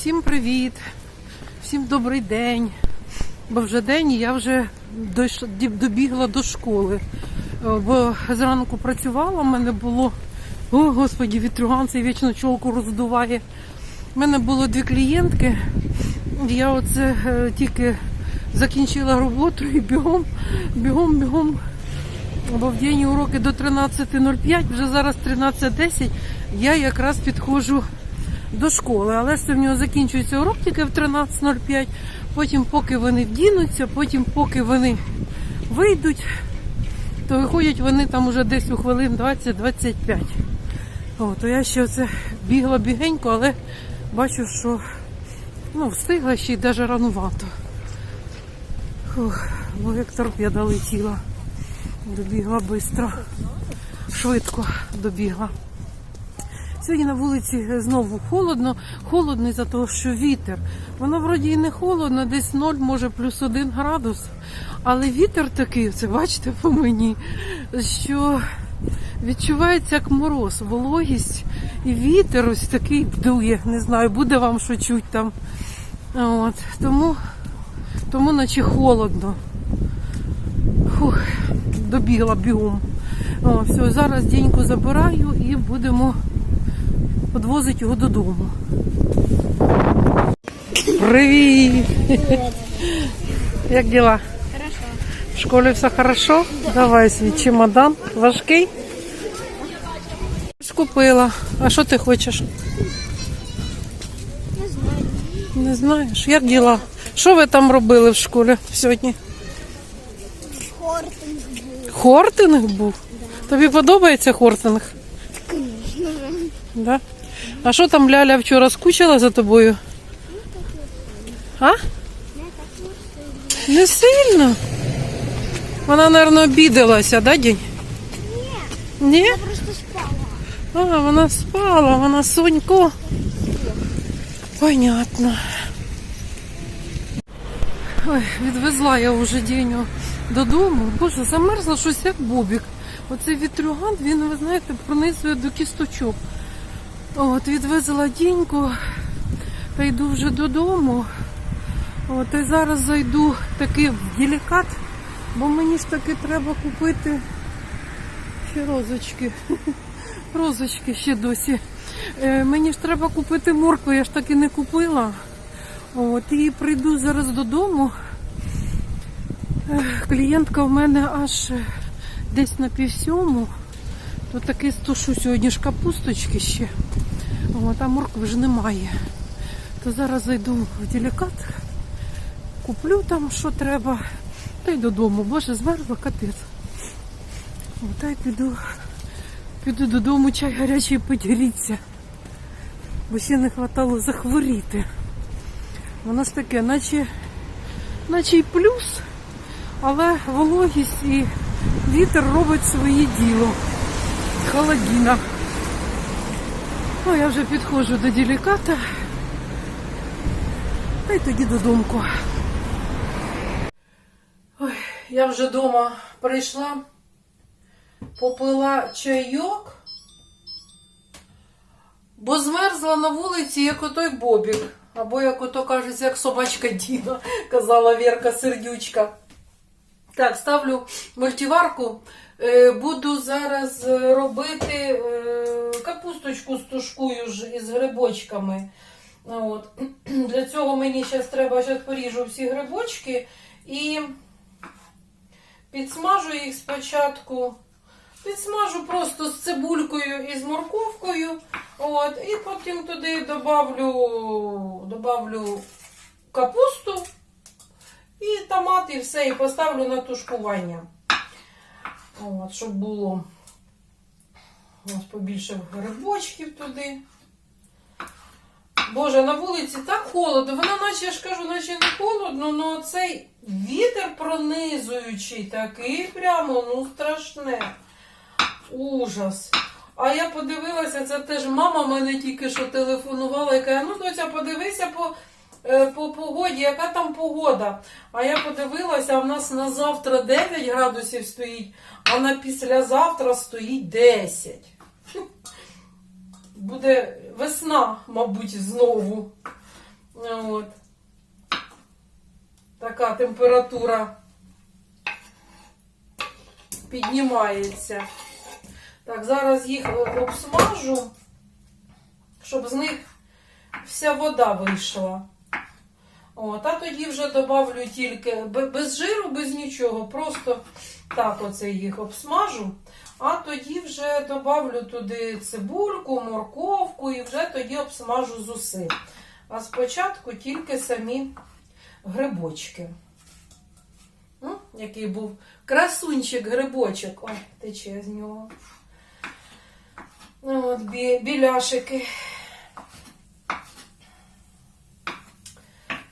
Всім привіт! Всім добрий день. Бо вже день я вже добігла до школи. Е, Бо зранку працювала, в мене було. О, господі, вітрюган цей вічно чолку роздуває. У мене було дві клієнтки. Я оце е, тільки закінчила роботу і бігом, бігом, бігом. Бо в день уроки до 13.05, вже зараз 13.10, я якраз підходжу до школи. Але ж в нього закінчується урок тільки в 13.05. Потім, поки вони вдінуться, потім, поки вони вийдуть, то виходять вони там уже десь у хвилин 20-25. О, то я ще оце бігла бігенько, але бачу, що ну, встигла ще й навіть ранувато. Фух, бо як торпеда летіла. Добігла швидко, швидко добігла. Сьогодні на вулиці знову холодно. Холодно із-за того, що вітер. Воно вроді і не холодно, десь 0, може плюс 1 градус. Але вітер такий, це бачите по мені, що відчувається як мороз, вологість і вітер ось такий дує. Не знаю, буде вам що чуть там. От. Тому, тому наче холодно. Фух, добігла бігом. О, все, зараз деньку забираю і будемо підвозити його додому. Привіт! Як діла? Хорошо. В школі все хорошо? Давай свій чемодан. Важкий? Скупила. А що ти хочеш? Не знаю. Не знаєш. Як діла? Що ви там робили в школі сьогодні? Хортинг був. Хортинг був? Тобі подобається хортинг? Да? А що там Ляля вчора скучила за тобою? А? Не сильно. Вона, мабуть, обідалася, да, день? Ні. Ні? Просто спала. А, вона спала, вона сонько. Понятно. Ой, відвезла я вже Діню додому. Боже, замерзла щось як бобік. Оцей вітрюган, він, ви знаєте, пронизує до кісточок. От, відвезла Діньку та йду вже додому. От, і зараз зайду таки в делікат, бо мені ж таки треба купити ще розочки. Розочки ще досі. Е, мені ж треба купити моркву, я ж таки не купила. От, і прийду зараз додому. Е, клієнтка в мене аж десь на півсьому. То таки стушу сьогодні ж капусточки ще. От, а моркви ж немає. То зараз зайду в делікат, куплю там, що треба, та й додому. Боже, змерзла капець. Та й піду. Піду додому чай гарячий поділіться. Бо ще не хватало захворіти. Воно ж таке, наче, наче й плюс, але вологість і вітер робить своє діло. Холодіна. Ну, я вже підходжу до деліката. Та й тоді додому. Ой, я вже вдома прийшла попила чайок, бо змерзла на вулиці, як отой бобік. Або, як ото кажеться, як собачка Діна, казала Вірка Сердючка. Так, ставлю мультиварку. Е, Буду зараз е, робити е, капусточку з тушкою із грибочками. От. Для цього мені зараз треба, зараз поріжу всі грибочки і підсмажу їх спочатку. Підсмажу просто з цибулькою і з морковкою. От, і потім туди добавлю, добавлю капусту і томат, і все, і поставлю на тушкування. От, щоб було ось побільше грибочків туди. Боже, на вулиці так холодно. Вона, наче я ж кажу, наче не холодно, але цей вітер пронизуючий такий прямо, ну страшне. Ужас. А я подивилася, це теж мама мене тільки що телефонувала і каже, ну доця, подивися по, по погоді, яка там погода. А я подивилася, в нас на завтра 9 градусів стоїть, а на післязавтра стоїть 10. Буде весна, мабуть, знову. От. Така температура піднімається. Так, зараз їх е, обсмажу, щоб з них вся вода вийшла. От, а тоді вже добавлю тільки без жиру, без нічого. Просто так оце їх обсмажу. А тоді вже добавлю туди цибульку, морковку і вже тоді обсмажу з. А спочатку тільки самі грибочки. М, Який був красунчик грибочок. Ой, тече з нього. Ну, От бі- біляшики.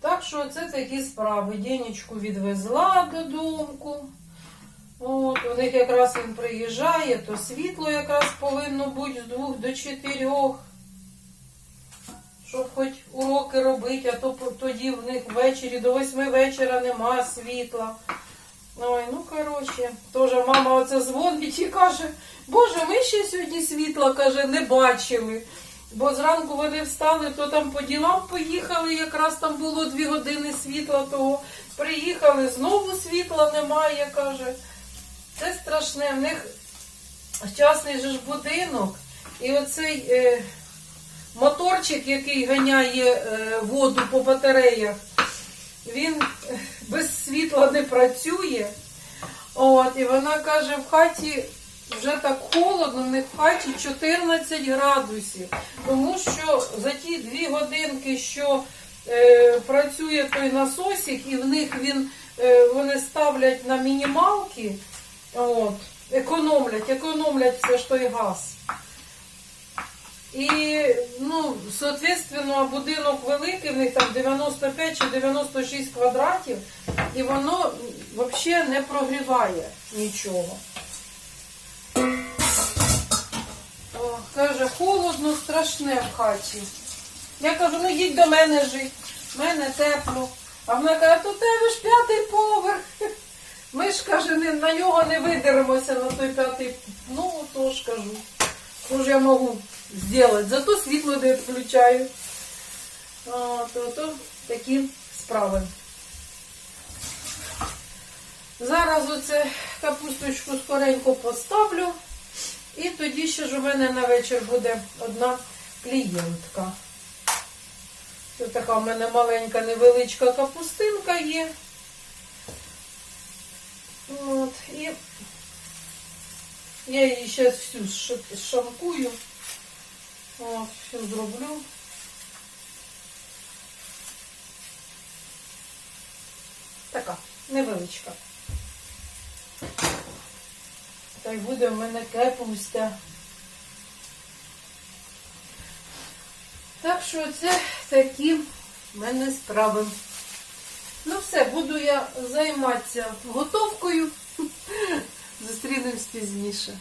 Так що це такі справи. Денечку відвезла додому. От, у них якраз він приїжджає, то світло якраз повинно бути з двох до чотирьох. Щоб хоч уроки робити, а то тоді в них ввечері до восьми вечора нема світла. Ой, ну коротше, теж мама оце дзвонить і каже, Боже, ми ще сьогодні світла, каже, не бачили. Бо зранку вони встали, то там по ділам поїхали, якраз там було дві години світла, того приїхали, знову світла немає, каже. Це страшне. В них частний же ж будинок, і оцей е, моторчик, який ганяє е, воду по батареях, він е, без світла не працює. От, і вона каже, в хаті вже так холодно, в них в хаті 14 градусів. Тому що за ті дві годинки, що е, працює той насосик, і в них він, е, вони ставлять на мінімалки, от, економлять, економлять все ж той газ. І, ну, соответственно, будинок великий, в них там 95 чи 96 квадратів, і воно взагалі не прогріває нічого. О, каже, холодно, страшне в хаті. Я кажу, ну йдіть до мене жити, в мене тепло. А вона каже, то тебе ж п'ятий поверх. Ми ж каже, не, на нього не видеремося на той п'ятий. Ну, то ж кажу. Що ж я можу зробити? Зато світло не відключаю. А, то, то такі справи. Зараз оце капусточку скоренько поставлю. І тоді ще ж у мене на вечір буде одна клієнтка. Це така в мене маленька невеличка капустинка є. От, і я її зараз всю шамкую. От, всю зроблю. Така невеличка. Та й буде в мене капуста. Так що це такі в мене справи. Ну все, буду я займатися готовкою. Зустрінемось пізніше.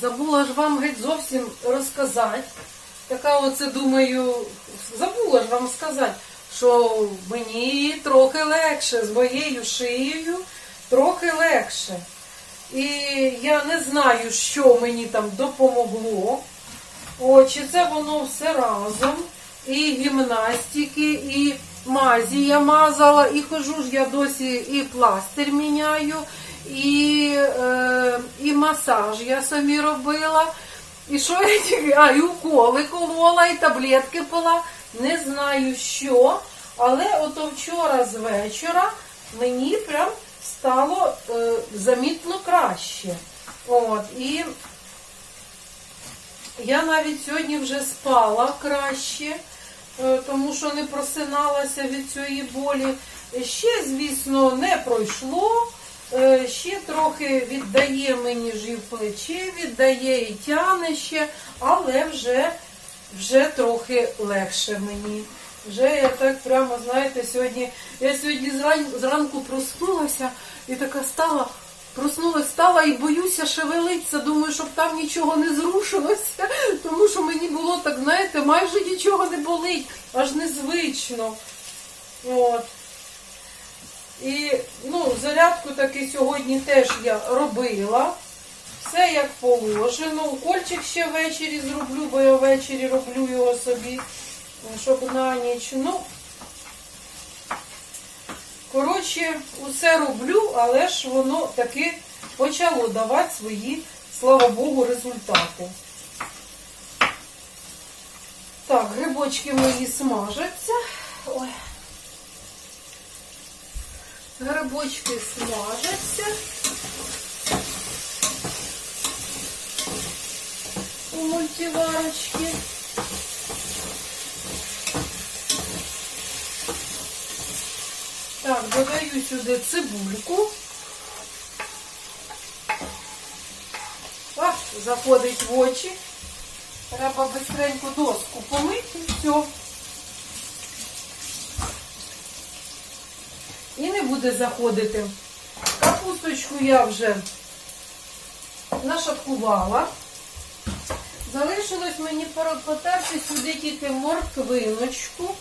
Забула ж вам геть зовсім розказати. Така оце думаю, забула ж вам сказати, що мені трохи легше з моєю шиєю, трохи легше. І я не знаю, що мені там допомогло. О, чи це воно все разом. І гімнастики, і мазі я мазала, і хожу ж я досі і пластир міняю, і, е, і масаж я самі робила. І що я тільки, а, і уколи колола, і таблетки пила. Не знаю що. Але ото вчора з вечора мені прям стало е, замітно краще. От, і я навіть сьогодні вже спала краще, е, тому що не просиналася від цієї болі. Ще, звісно, не пройшло. Е, Ще трохи віддає мені жив плече, віддає і тяне ще, але вже, вже трохи легше мені. Вже я так прямо, знаєте, сьогодні, я сьогодні зран, зранку проснулася і така стала, проснулася, стала і боюся шевелитися, думаю, щоб там нічого не зрушилося, тому що мені було так, знаєте, майже нічого не болить, аж незвично. От. І ну, зарядку таки сьогодні теж я робила. Все як положено. Укольчик ще ввечері зроблю, бо я ввечері роблю його собі. Щоб на ніч. Ну, коротше, усе роблю, але ж воно таки почало давати свої, слава Богу, результати. Так, грибочки мої смажаться. Ой. Грибочки смажаться. У мультиварочці. Так, додаю сюди цибульку. А, заходить в очі. Треба быстренько доску помити і все. І не буде заходити. Капусточку я вже нашаткувала. Залишилось мені потерти сюди тільки морквиночку.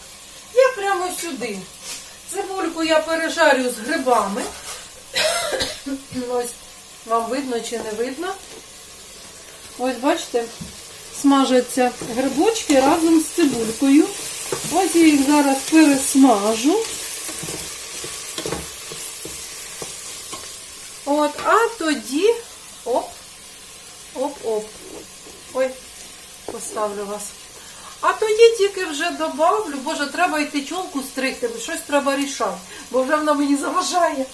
Я прямо сюди. Цибульку я пережарю з грибами. Ось вам видно чи не видно. Ось бачите, смажаться грибочки разом з цибулькою. Ось я їх зараз пересмажу. От, а тоді оп, оп-оп. Ой, поставлю вас. А тоді тільки вже добавлю, боже, треба йти чолку стригти, щось треба рішати, бо вже вона мені заважає.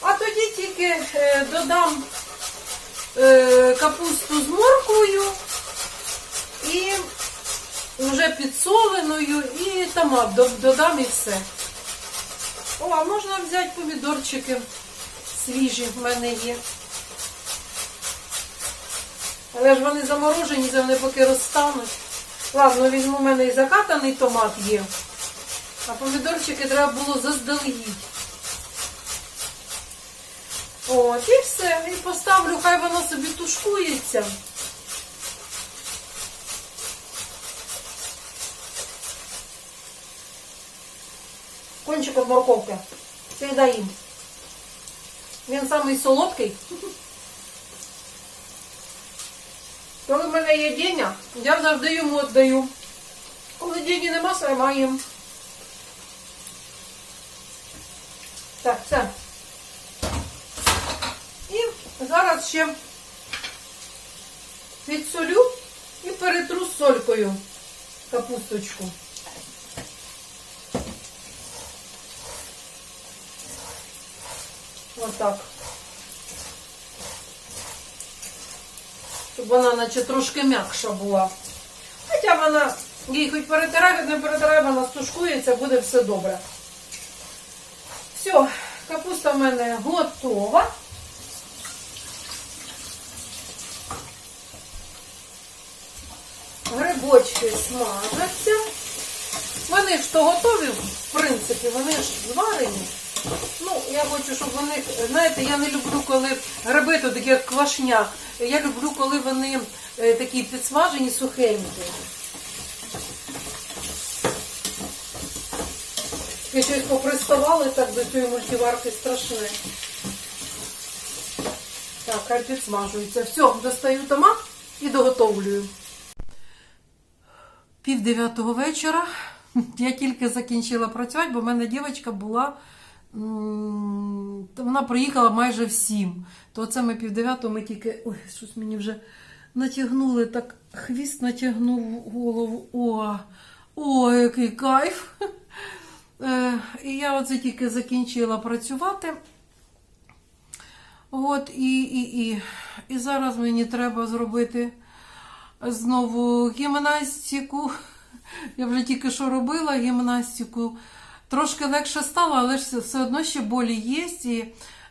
А тоді тільки е, додам е, капусту з морквою і вже підсоленою і томат додам і все. О, а можна взяти помідорчики свіжі в мене є. Але ж вони заморожені, вони поки розтануть. Ладно, візьму, у мене і закатаний томат є. А помідорчики треба було заздалегідь. От, і все. І поставлю, хай воно собі тушкується. Кончик від морковки. Їм. Він самий солодкий. Коли в мене є діння, я завжди йому віддаю. Коли діні нема, сама. Так, все. І зараз ще підсолю і перетру з солькою капусточку. Отак. Щоб вона наче трошки м'якша була. Хоча вона, їй хоч перетирай, хоч не перетирай, вона стушкується, буде все добре. Все, капуста в мене готова. Грибочки смажаться. Вони ж то готові, в принципі, вони ж зварені. Ну, я хочу, щоб вони, знаєте, я не люблю, коли гриби то такі як квашня. Я люблю, коли вони е, такі підсмажені, сухенькі. Я щось поприставали так до цієї мультиварки страшне. Так, хай підсмажується. Все, достаю томат і доготовлюю. Пів дев'ятого вечора. Я тільки закінчила працювати, бо в мене дівчинка була. Вона приїхала майже в сім. То це ми пів ми тільки. Ой, щось мені вже натягнули, так хвіст натягнув голову. О, о, який кайф! Е, І я оце тільки закінчила працювати. От, і, і, і, і зараз мені треба зробити знову гімнастику. Я вже тільки що робила гімнастику. Трошки легше стало, але ж все одно ще болі є. І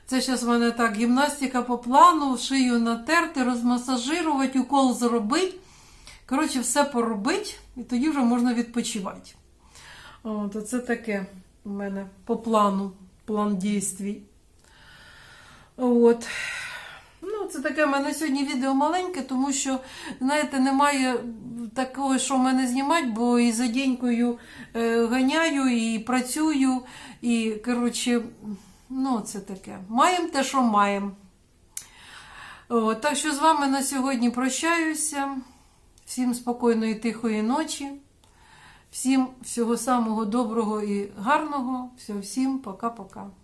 це зараз в мене так, гімнастика по плану, шию натерти, розмасажирувати, укол зробити. Коротше, все поробити, і тоді вже можна відпочивати. От, оце таке у мене по плану, план дійствій. От. Це таке в мене сьогодні відео маленьке, тому що, знаєте, немає такого, що в мене знімати, бо і за денькою е, ганяю, і працюю, і, коротше, ну, це таке. Маємо те, що маємо. Так що з вами на сьогодні прощаюся. Всім спокійної, тихої ночі. Всім всього самого доброго і гарного. Всього всім пока-пока.